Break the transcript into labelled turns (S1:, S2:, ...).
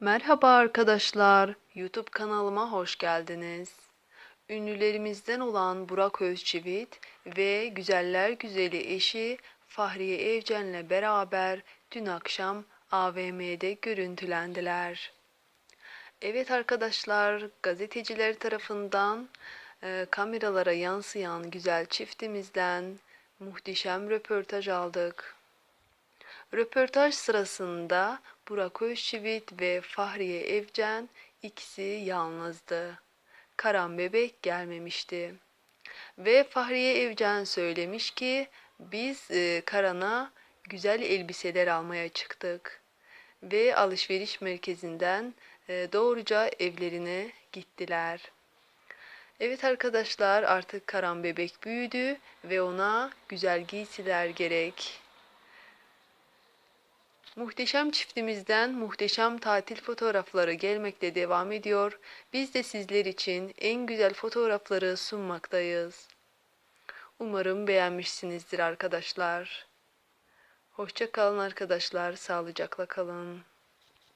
S1: Merhaba arkadaşlar, YouTube kanalıma hoş geldiniz. Ünlülerimizden olan Burak Özçivit ve güzeller güzeli eşi Fahriye Evcen'le beraber dün akşam AVM'de görüntülendiler. Evet arkadaşlar, gazeteciler tarafından e, kameralara yansıyan güzel çiftimizden muhteşem röportaj aldık. Röportaj sırasında Burak Özçivit ve Fahriye Evcen ikisi yalnızdı. Karan bebek gelmemişti. Ve Fahriye Evcen söylemiş ki biz e, Karan'a güzel elbiseler almaya çıktık. Ve alışveriş merkezinden e, doğruca evlerine gittiler. Evet arkadaşlar artık Karan bebek büyüdü ve ona güzel giysiler gerek. Muhteşem çiftimizden muhteşem tatil fotoğrafları gelmekte devam ediyor. Biz de sizler için en güzel fotoğrafları sunmaktayız. Umarım beğenmişsinizdir arkadaşlar. Hoşça kalın arkadaşlar, sağlıcakla kalın.